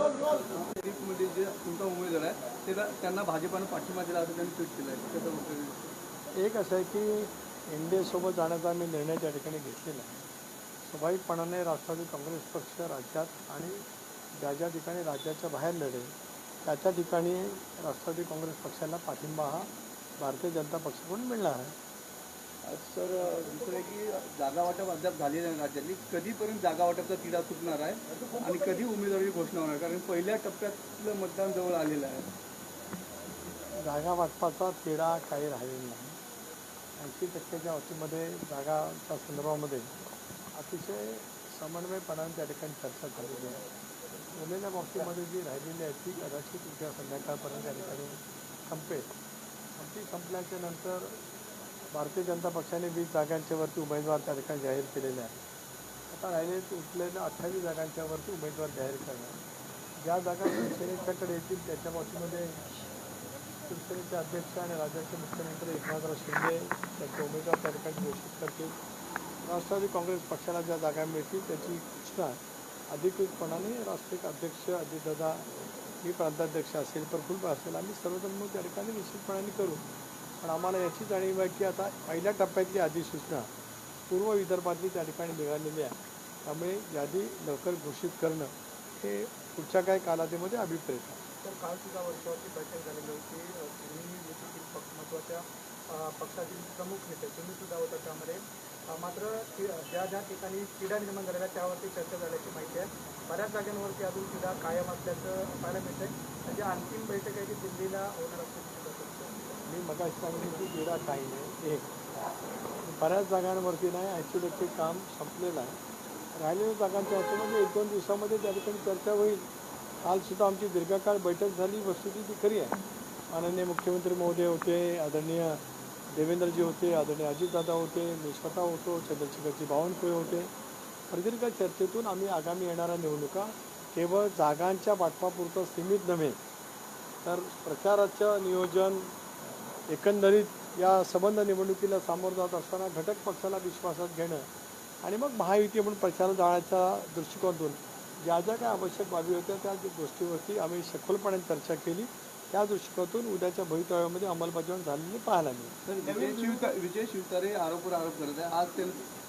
शरीफमध्ये जे तुमचा उमेदवार आहे त्याला त्यांना भाजपानं पाठिंबा दिला असं त्यांनी ट्विट केलं आहे त्याचा एक असं आहे की एन डी एसोबत जाण्याचा आम्ही निर्णय त्या ठिकाणी घेतलेला आहे. स्वाभाविकपणाने राष्ट्रवादी काँग्रेस पक्ष राज्यात आणि ज्या ज्या ठिकाणी राज्याच्या बाहेर लढेल त्या त्या ठिकाणी राष्ट्रवादी काँग्रेस पक्षाला पाठिंबा हा भारतीय जनता पक्षाकडून मिळणार आहे. सर दुसरं आहे की जागा वाटप अद्याप झालेलं नाही राज्यातली. कधीपर्यंत जागा वाटपचा तिढा सुटणार आहे आणि कधी उमेदवारी घोषणा होणार कारण पहिल्या टप्प्यातलं मतदान जवळ आलेलं आहे. जागा वाटपाचा तिढा काही राहिलेला नाही. ऐंशी टक्क्याच्या अटीमध्ये जागाच्या संदर्भामध्ये अतिशय समन्वयपणाने त्या ठिकाणी चर्चा झालेली आहे. उरलेल्या बाबतीमध्ये जी राहिलेली आहे ती कदाचित उद्या संध्याकाळपर्यंत त्या ठिकाणी संपेल. ती संपल्याच्या नंतर भारतीय जनता पक्षाने वीस जागांच्या वरती उमेदवार त्या ठिकाणी जाहीर केलेले आहेत. आता राहिले उठलेल्या अठ्ठावीस जागांच्या वरती उमेदवार जाहीर करणार. ज्या जागा शिवसेनेच्याकडे येतील त्याच्या बाबतीमध्ये शिवसेनेचे अध्यक्ष आणि राज्याचे मुख्यमंत्री एकनाथराव शिंदे त्यांचे उमेदवार त्या ठिकाणी घोषित करतील. राष्ट्रवादी काँग्रेस पक्षाला ज्या जागा मिळतील त्याची घोषणा अधिकृतपणाने राष्ट्रीय अध्यक्ष अजितदादा मी प्रांताध्यक्ष असेल प्रफुल्ल असेल. आम्ही सर्वजण मग त्या ठिकाणी निश्चितपणाने करू. पण आम्हाला याची जाणीव आहे की आता पहिल्या टप्प्यातली अधिसूचना पूर्व विदर्भातली त्या ठिकाणी निघालेली आहे. त्यामुळे यादी लवकर घोषित करणं हे पुढच्या काही कालावधीमध्ये अभिप्रेत आहे. तर काल सुद्धा वर्षावरती बैठक झालेली होती. तुम्ही देशातील पक्ष महत्त्वाच्या पक्षातील प्रमुख नेते तुम्ही सुद्धा होता त्यामध्ये. मात्र ज्या ज्या ठिकाणी क्रीडा निर्माण झालेल्या त्यावरती चर्चा झाल्याची माहिती आहे. बऱ्याच जागांवरती अजून तिढा कायम असल्याचं पाहायला मिळतंय. म्हणजे अंतिम बैठक आहे ती दिल्लीला होणार असल्याची मी मगाशी सांगितलं की क्रीडा काही नाही एक. बऱ्याच जागांवरती नाही ऐंशी टक्के काम संपलेलं आहे. राहिलेल्या जागांच्या म्हणजे एक दोन दिवसामध्ये त्या ठिकाणी चर्चा होईल. कालसुद्धा आमची दीर्घकाळ बैठक झाली वस्तुस्थिती खरी आहे. माननीय मुख्यमंत्री महोदय होते आदरणीय देवेंद्रजी होते आदरणीय अजितदादा होते मी स्वतः होतो चंद्रशेखरजी बावनकुळे होते. प्रदीर्घ चर्चेतून आम्ही आगामी येणाऱ्या निवडणुका केवळ जागांच्या वाटपापुरतं सीमित नव्हे तर प्रचाराचं नियोजन एकंदरीत या संबंध निवडणुकीला सामोरं जात असताना घटक पक्षाला विश्वासात घेणं आणि मग महायुती म्हणून प्रचार जाण्याच्या दृष्टिकोनातून ज्या ज्या काय आवश्यक बाबी होत्या त्या गोष्टीवरती आम्ही सखोलपणे चर्चा केली. त्या दृष्टिकोनातून उद्याच्या भवितव्यामध्ये अंमलबजावणी झालेली पाहायला मिळेल. तर विजय शिवता शिवतारे आरोपवर आरोप करत आहे आज ते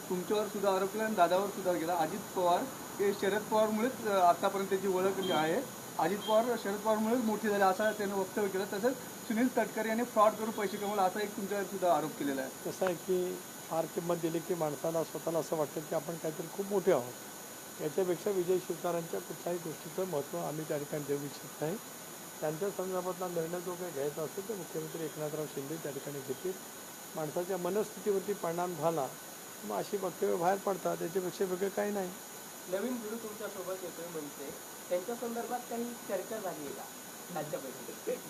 तुमच्यावर सुद्धा आरोप केला आणि दादावर सुद्धा केला. अजित पवार हे शरद पवारमुळेच आतापर्यंत त्याची ओळख आहे. अजित पवार शरद पवारमुळेच मोठी झाली असं त्यानं वक्तव्य केलं. तसंच सुनील तटकरे यांनी फ्रॉड करून पैसे कमवले असा एक तुमच्यावर सुद्धा आरोप केलेला आहे. कसं आहे की फार किंमत दिली की माणसाला स्वतःला असं वाटतं की आपण काहीतरी खूप मोठे आहोत. याच्यापेक्षा विजय शिवतारांच्या कुठल्याही गोष्टीचं महत्त्व आम्ही त्या ठिकाणी देऊ इच्छित नाही. त्यांच्या संदर्भातला निर्णय जो काही घ्यायचा असेल तर मुख्यमंत्री एकनाथराव शिंदे त्या ठिकाणी घेतील. माणसाच्या मनस्थितीवरती परिणाम झाला मग अशी वक्तव्य बाहेर पडतात त्याच्यापेक्षा वेगळं काही नाही. नवीन व्हिडिओ तुमच्यासोबत येतोय म्हणते. त्यांच्या संदर्भात काही चर्चा झाली आहे का?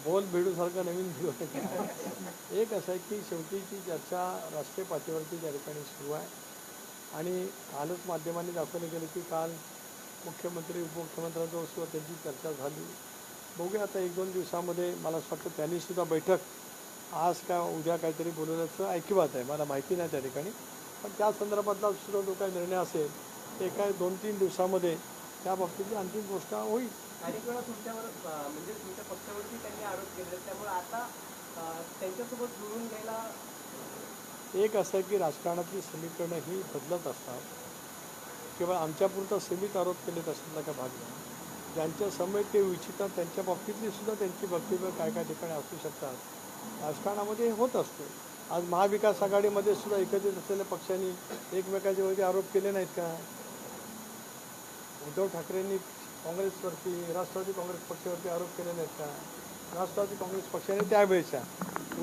बोल भेडूसारखं नवीन दिवस एक असं आहे की शेवटीची चर्चा राष्ट्रीय पातळीवरती त्या ठिकाणी सुरू आहे. आणि कालच माध्यमांनी दाखवलं गेलं की काल मुख्यमंत्री उपमुख्यमंत्र्यांजवळ सुद्धा त्यांची चर्चा झाली. बघूया आता एक दोन दिवसामध्ये मला असं वाटतं त्यांनी सुद्धा बैठक आज का उद्या काहीतरी बोलवल्याचं ऐकिवात आहे. मला माहिती नाही त्या ठिकाणी. पण त्या संदर्भातला सुद्धा जो काही निर्णय असेल ते काय दोन तीन दिवसामध्ये त्या बाबतीतली अंतिम गोष्ट होईल. अनेक वेळा तुमच्यावर म्हणजे तुमच्या पक्षावरती त्यांनी आरोप केले त्यामुळे आता त्यांच्यासोबत जुळून घ्यायला एक असं आहे की राजकारणातली समीकरणं ही बदलत असतात. केवळ आमच्यापुरता सीमित आरोप केले असतात का भाग नाही ज्यांच्या समय ते इच्छितात त्यांच्या बाबतीतली सुद्धा त्यांची वक्तव्य काय काय ठिकाणी असू शकतात. राजकारणामध्ये होत असते. आज महाविकास आघाडीमध्ये सुद्धा एकत्रित असलेल्या पक्षांनी एकमेकाच्या वरती आरोप केले नाहीत का? उद्धव ठाकरेंनी काँग्रेसवरती राष्ट्रवादी काँग्रेस पक्षावरती आरोप केले नाहीत का? राष्ट्रवादी काँग्रेस पक्षाने त्यावेळेच्या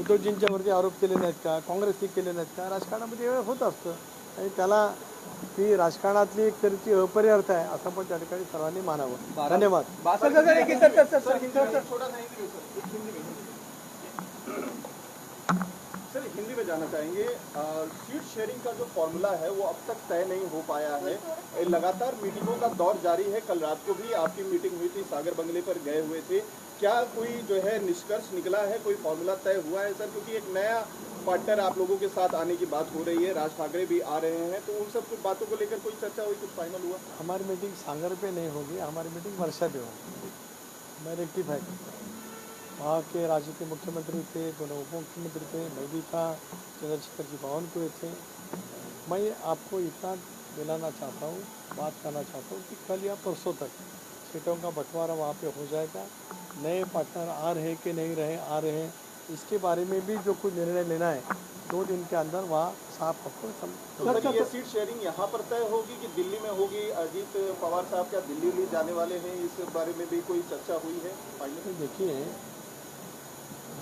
उद्धवजींच्यावरती आरोप केले नाहीत का? काँग्रेसने केले नाहीत का? राजकारणामध्ये हे होत असतं. आणि त्याला ती राजकारणातली एक तऱ्हेची अपरिअर्थ आहे असं पण त्या ठिकाणी सर्वांनी मानावं. धन्यवाद. हिंदी में जाना चाहेंगे। सीट शेयरिंग का जो फॉर्मूला है, वो अब तक तय नहीं हो पाया है। लगातार मीटिंगों का दौर जारी है। कल रात को भी आपकी मीटिंग हुई थी, सागर बंगले पर गए हुए थे। क्या कोई जो है निष्कर्ष निकला है? कोई फॉर्मूला तय हुआ है, सर? क्योंकि एक नया पार्टनर आप लोगों के साथ आने की बात हो रही है। राज ठाकरे भी आ रहे हैं। तो उन सब कुछ बातों को लेकर कोई चर्चा हुई, कुछ फाइनल हुआ? हमारी मीटिंग सागर पे नहीं होगी, हमारी मीटिंग वर्षा पे होगी। मैं रेक्टिफाई करता हूँ। वहाँ के राज्य के मुख्यमंत्री थे दोनों उप मुख्यमंत्री थे मैं भी था चंद्रशेखर जी बावनकुळे थे। मैं आपको इतना दिलाना चाहता हूँ बात करना चाहता हूँ कि कल या परसों तक सीटों का बंटवारा वहाँ पे हो जाएगा। नए पार्टनर आ रहे कि नहीं रहे आ रहे हैं। इसके बारे में भी जो कुछ निर्णय लेना है दो दिन के अंदर वहाँ साफ़ आपको तो ये सीट शेयरिंग यहाँ पर तय होगी कि दिल्ली में होगी? अजीत पवार साहब क्या दिल्ली भी जाने वाले हैं? इस बारे में भी कोई चर्चा हुई है? देखिए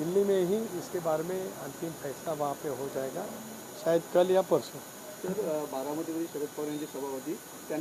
दिल्ली में ही इसके बारे में अंतिम फैसला वहाँ पे हो जाएगा शायद कल या परसों। तर अ, बारामतीमध्ये शरद पवार यांची सभा होती त्यांनी